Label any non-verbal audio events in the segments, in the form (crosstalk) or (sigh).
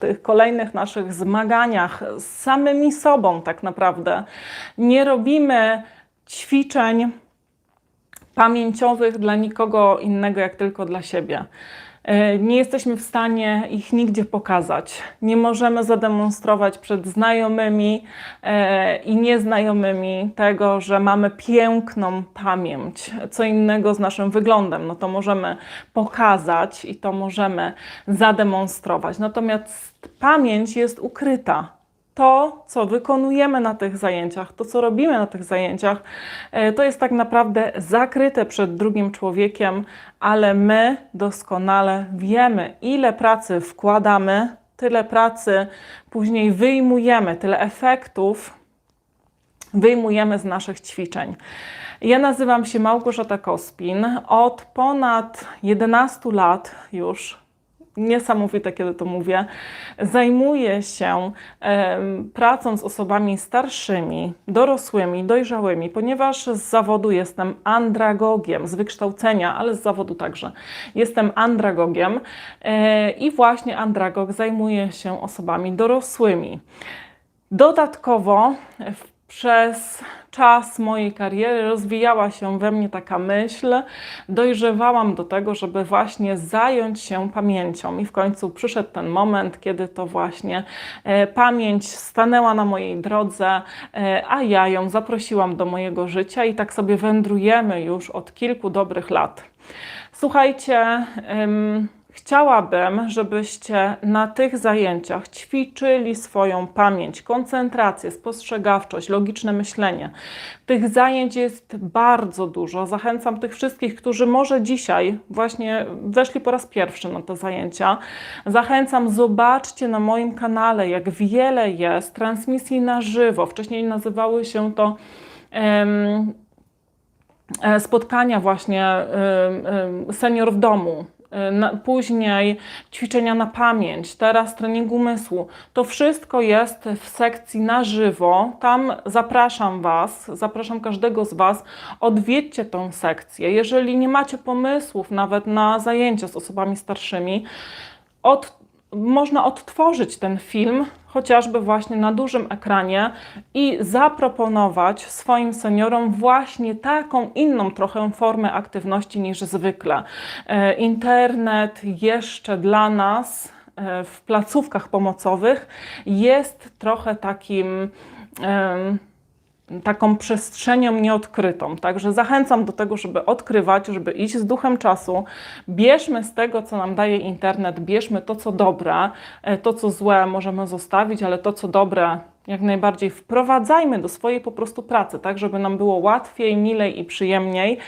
tych kolejnych naszych zmaganiach z samymi sobą, tak naprawdę, nie robimy ćwiczeń pamięciowych dla nikogo innego, jak tylko dla siebie. E, Nie jesteśmy w stanie ich nigdzie pokazać. Nie możemy zademonstrować przed znajomymi e, i nieznajomymi tego, że mamy piękną pamięć. Co innego z naszym wyglądem, no to możemy pokazać i to możemy zademonstrować. Natomiast pamięć jest ukryta to, co wykonujemy na tych zajęciach, to, co robimy na tych zajęciach, e, to jest tak naprawdę zakryte przed drugim człowiekiem, ale my doskonale wiemy, ile pracy wkładamy, tyle pracy później wyjmujemy, tyle efektów wyjmujemy z naszych ćwiczeń. Ja nazywam się Małgorzata Kospin. Od ponad 11 lat już niesamowite, kiedy to mówię, zajmuję się pracą z osobami starszymi, dorosłymi, dojrzałymi, ponieważ z zawodu jestem andragogiem, z wykształcenia, ale z zawodu także. Jestem andragogiem e, i właśnie andragog zajmuje się osobami dorosłymi. Dodatkowo w- przez czas mojej kariery rozwijała się we mnie taka myśl, dojrzewałam do tego, żeby właśnie zająć się pamięcią, i w końcu przyszedł ten moment, kiedy to właśnie e, pamięć stanęła na mojej drodze, e, a ja ją zaprosiłam do mojego życia, i tak sobie wędrujemy już od kilku dobrych lat. Słuchajcie, ym, chciałabym, żebyście na tych zajęciach ćwiczyli swoją pamięć, koncentrację, spostrzegawczość, logiczne myślenie. Tych zajęć jest bardzo dużo. Zachęcam tych wszystkich, którzy może dzisiaj właśnie weszli po raz pierwszy na te zajęcia. Zachęcam, zobaczcie na moim kanale, jak wiele jest transmisji na żywo. Wcześniej nazywały się to. e, spotkania właśnie senior w domu. Na, później ćwiczenia na pamięć, teraz trening umysłu. To wszystko jest w sekcji na żywo. Tam zapraszam Was, zapraszam każdego z Was. Odwiedźcie tą sekcję. Jeżeli nie macie pomysłów nawet na zajęcia z osobami starszymi, od, można odtworzyć ten film chociażby właśnie na dużym ekranie i zaproponować swoim seniorom właśnie taką inną trochę formę aktywności niż zwykle. E, Internet jeszcze dla nas e, w placówkach pomocowych jest trochę takim. em, taką przestrzenią nieodkrytą. Także zachęcam do tego, żeby odkrywać, żeby iść z duchem czasu. Bierzmy z tego, co nam daje internet, bierzmy to, co dobre, e, to, co złe możemy zostawić, ale to, co dobre, jak najbardziej wprowadzajmy do swojej po prostu pracy, tak, żeby nam było łatwiej, milej i przyjemniej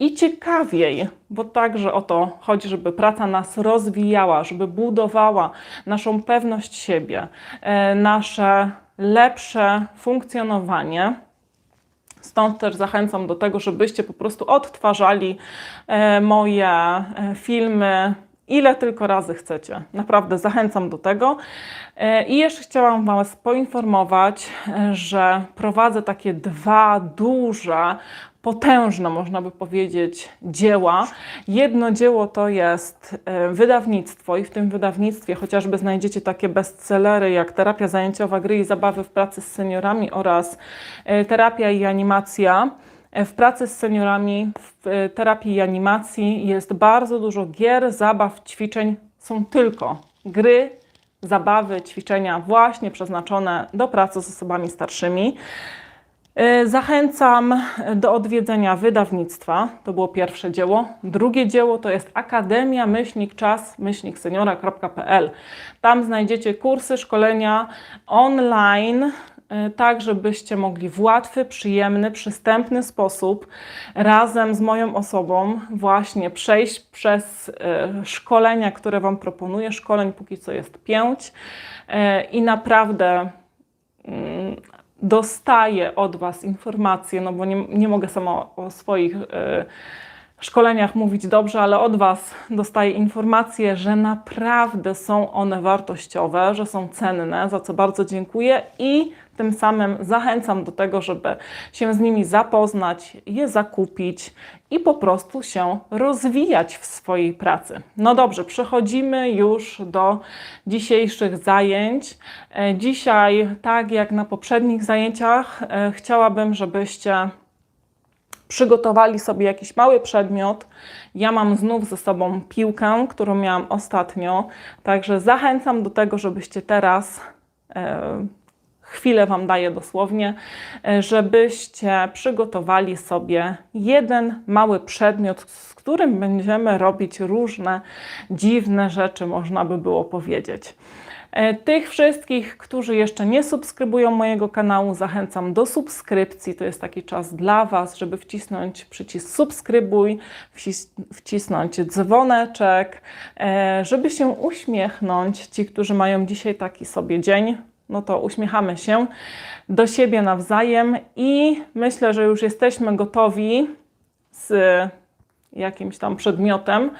i ciekawiej, bo także o to chodzi, żeby praca nas rozwijała, żeby budowała naszą pewność siebie, e, nasze lepsze funkcjonowanie. Stąd też zachęcam do tego, żebyście po prostu odtwarzali e, moje e, filmy ile tylko razy chcecie. Naprawdę zachęcam do tego. E, I jeszcze chciałam Was poinformować, e, że prowadzę takie dwa duże, potężne, można by powiedzieć, dzieła. Jedno dzieło to jest e, wydawnictwo, i w tym wydawnictwie chociażby znajdziecie takie bestsellery jak Terapia zajęciowa gry i zabawy w pracy z seniorami oraz Terapia i animacja. W pracy z seniorami, w e, terapii i animacji jest bardzo dużo gier, zabaw, ćwiczeń. Są tylko gry, zabawy, ćwiczenia właśnie przeznaczone do pracy z osobami starszymi. E, Zachęcam do odwiedzenia wydawnictwa. To było pierwsze dzieło. Drugie dzieło to jest akademia myślnik czas myślnik seniora.pl. Tam znajdziecie kursy, szkolenia online, tak żebyście mogli w łatwy, przyjemny, przystępny sposób razem z moją osobą właśnie przejść przez e, szkolenia, które Wam proponuję. Szkoleń póki co jest pięć e, i naprawdę mm, dostaję od Was informacje, no bo nie, nie mogę sama o swoich szkoleniach mówić dobrze, ale od Was dostaję informacje, że naprawdę są one wartościowe, że są cenne, za co bardzo dziękuję i tym samym zachęcam do tego, żeby się z nimi zapoznać, je zakupić i po prostu się rozwijać w swojej pracy. No dobrze, przechodzimy już do dzisiejszych zajęć. E, Dzisiaj, tak jak na poprzednich zajęciach, e, chciałabym, żebyście przygotowali sobie jakiś mały przedmiot. Ja mam znów ze sobą piłkę, którą miałam ostatnio, także zachęcam do tego, żebyście teraz, e, chwilę Wam daję dosłownie, e, żebyście przygotowali sobie jeden mały przedmiot, z którym będziemy robić różne dziwne rzeczy, można by było powiedzieć. E, Tych wszystkich, którzy jeszcze nie subskrybują mojego kanału, zachęcam do subskrypcji. To jest taki czas dla Was, żeby wcisnąć przycisk subskrybuj, wcis- wcisnąć dzwoneczek, e, żeby się uśmiechnąć. Ci, którzy mają dzisiaj taki sobie dzień, no to uśmiechamy się do siebie nawzajem i myślę, że już jesteśmy gotowi z jakimś tam przedmiotem.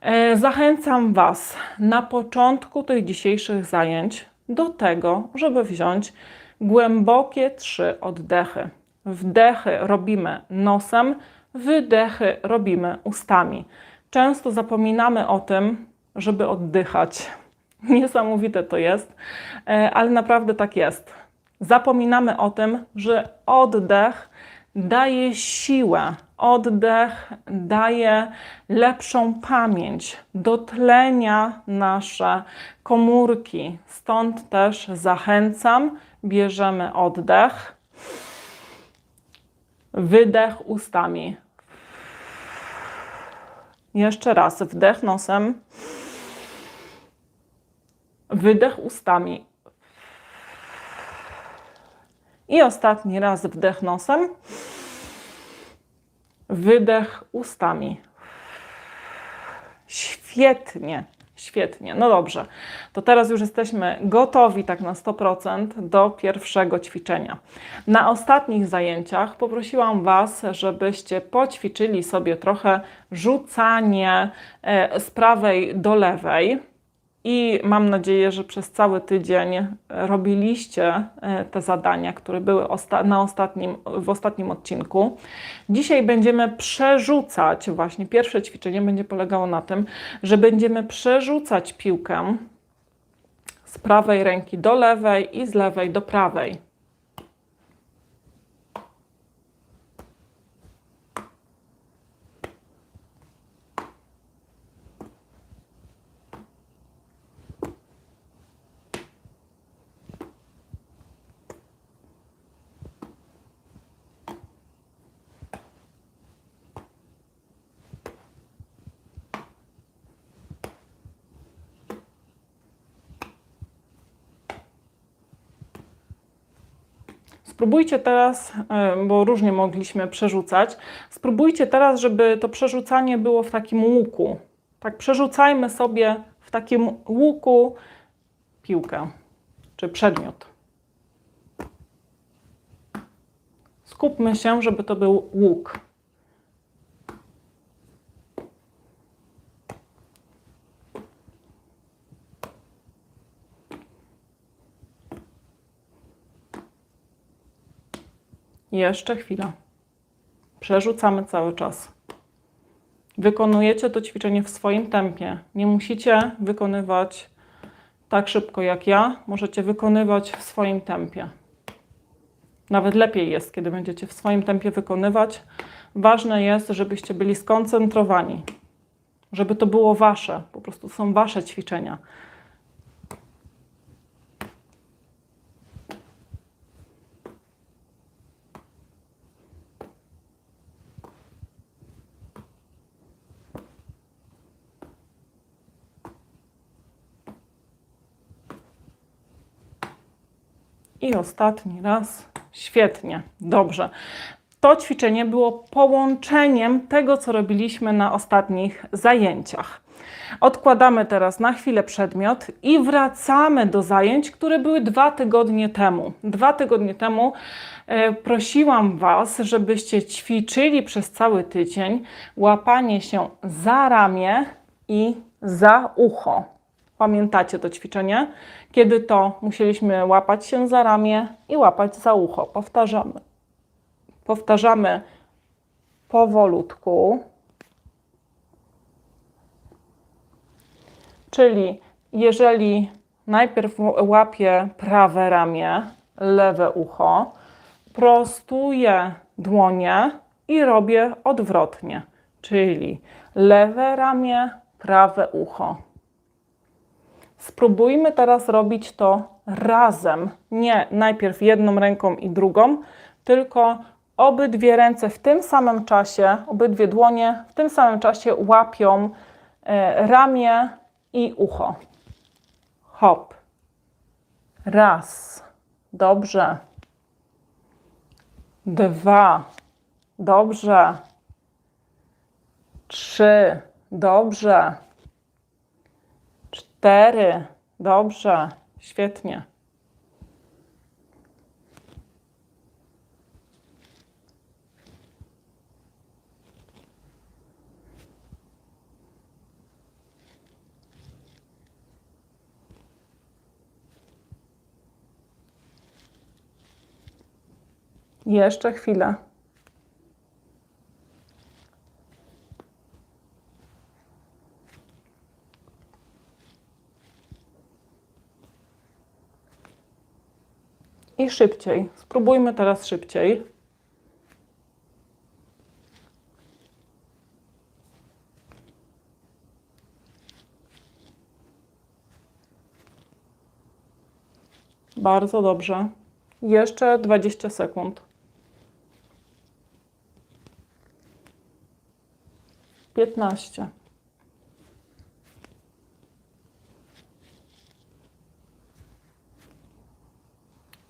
E, Zachęcam Was na początku tych dzisiejszych zajęć do tego, żeby wziąć głębokie trzy oddechy. Wdechy robimy nosem, wydechy robimy ustami. Często zapominamy o tym, żeby oddychać. (laughs) Niesamowite to jest, e, ale naprawdę tak jest. Zapominamy o tym, że oddech daje siłę, oddech daje lepszą pamięć, dotlenia nasze komórki. Stąd też zachęcam, bierzemy oddech, wydech ustami. Jeszcze raz, wdech nosem, wydech ustami. I ostatni raz wdech nosem, wydech ustami. Świetnie, świetnie. No dobrze, to teraz już jesteśmy gotowi tak na 100% do pierwszego ćwiczenia. Na ostatnich zajęciach poprosiłam Was, żebyście poćwiczyli sobie trochę rzucanie e, z prawej do lewej. I mam nadzieję, że przez cały tydzień robiliście e, te zadania, które były na ostatnim, w ostatnim odcinku. Dzisiaj będziemy przerzucać, właśnie pierwsze ćwiczenie będzie polegało na tym, że będziemy przerzucać piłkę z prawej ręki do lewej i z lewej do prawej. Spróbujcie teraz, e, bo różnie mogliśmy przerzucać, spróbujcie teraz, żeby to przerzucanie było w takim łuku. Tak, przerzucajmy sobie w takim łuku piłkę czy przedmiot. Skupmy się, żeby to był łuk. Jeszcze chwila. Przerzucamy cały czas. Wykonujecie to ćwiczenie w swoim tempie. Nie musicie wykonywać tak szybko jak ja. Możecie wykonywać w swoim tempie. Nawet lepiej jest, kiedy będziecie w swoim tempie wykonywać. Ważne jest, żebyście byli skoncentrowani, żeby to było wasze, po prostu są wasze ćwiczenia. I ostatni raz. Świetnie, dobrze. To ćwiczenie było połączeniem tego, co robiliśmy na ostatnich zajęciach. Odkładamy teraz na chwilę przedmiot i wracamy do zajęć, które były dwa tygodnie temu. Dwa tygodnie temu e, prosiłam Was, żebyście ćwiczyli przez cały tydzień łapanie się za ramię i za ucho. Pamiętacie to ćwiczenie? Kiedy to musieliśmy łapać się za ramię i łapać za ucho. Powtarzamy. Powtarzamy powolutku. Czyli jeżeli najpierw łapię prawe ramię, lewe ucho, prostuję dłonie i robię odwrotnie. Czyli lewe ramię, prawe ucho. Spróbujmy teraz robić to razem. Nie najpierw jedną ręką i drugą, tylko obydwie ręce w tym samym czasie, obydwie dłonie w tym samym czasie łapią e, ramię i ucho. Hop. Raz. Dobrze. Dwa. Dobrze. Trzy. Dobrze. Cztery. Dobrze. Świetnie. Jeszcze chwilę. I szybciej. Spróbujmy teraz szybciej. Bardzo dobrze. Jeszcze 20 sekund. 15.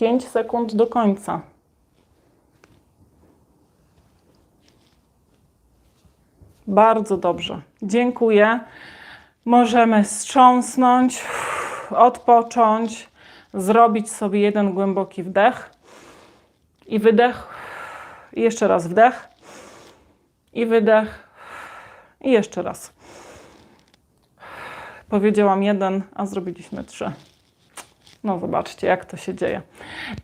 Pięć sekund do końca. Bardzo dobrze. Dziękuję. Możemy strząsnąć, odpocząć, zrobić sobie jeden głęboki wdech i wydech. I jeszcze raz wdech i wydech. I jeszcze raz. Powiedziałam jeden, a zrobiliśmy trzy. No zobaczcie, jak to się dzieje.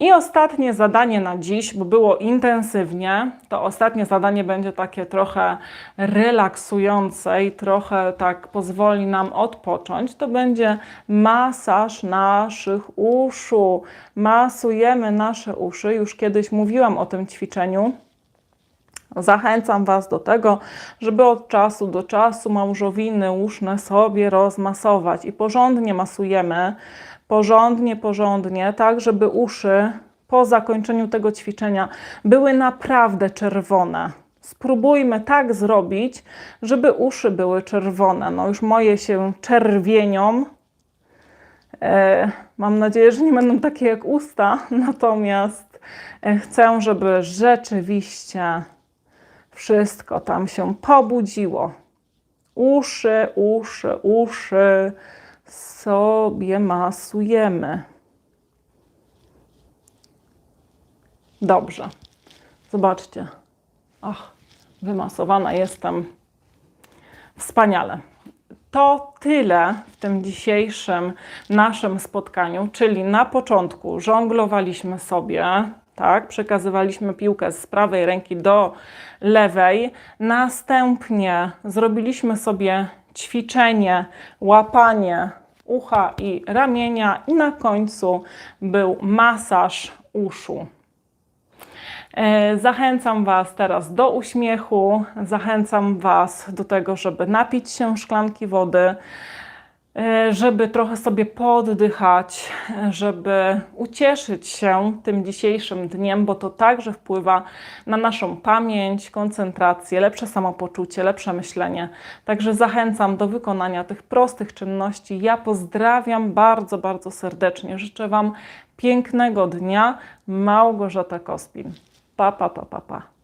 I ostatnie zadanie na dziś, bo było intensywnie, to ostatnie zadanie będzie takie trochę relaksujące i trochę tak pozwoli nam odpocząć. To będzie masaż naszych uszu. Masujemy nasze uszy. Już kiedyś mówiłam o tym ćwiczeniu. Zachęcam Was do tego, żeby od czasu do czasu małżowiny uszne sobie rozmasować i porządnie masujemy, porządnie, porządnie, tak żeby uszy po zakończeniu tego ćwiczenia były naprawdę czerwone. Spróbujmy tak zrobić, żeby uszy były czerwone. No już moje się czerwienią. E, mam nadzieję, że nie będą takie jak usta, (laughs) natomiast e, chcę, żeby rzeczywiście wszystko tam się pobudziło. Uszy, uszy, uszy sobie masujemy. Dobrze. Zobaczcie. Ach, wymasowana jestem. Wspaniale. To tyle w tym dzisiejszym naszym spotkaniu, czyli na początku żonglowaliśmy sobie tak? Przekazywaliśmy piłkę z prawej ręki do lewej. Następnie zrobiliśmy sobie ćwiczenie, łapanie ucha i ramienia i na końcu był masaż uszu. E, zachęcam Was teraz do uśmiechu, zachęcam Was do tego, żeby napić się szklanki wody. E, żeby trochę sobie poddychać, żeby ucieszyć się tym dzisiejszym dniem, bo to także wpływa na naszą pamięć, koncentrację, lepsze samopoczucie, lepsze myślenie. Także zachęcam do wykonania tych prostych czynności. Ja pozdrawiam bardzo, bardzo serdecznie. Życzę Wam pięknego dnia. Małgorzata Kospin. Pa, pa, pa, pa, pa.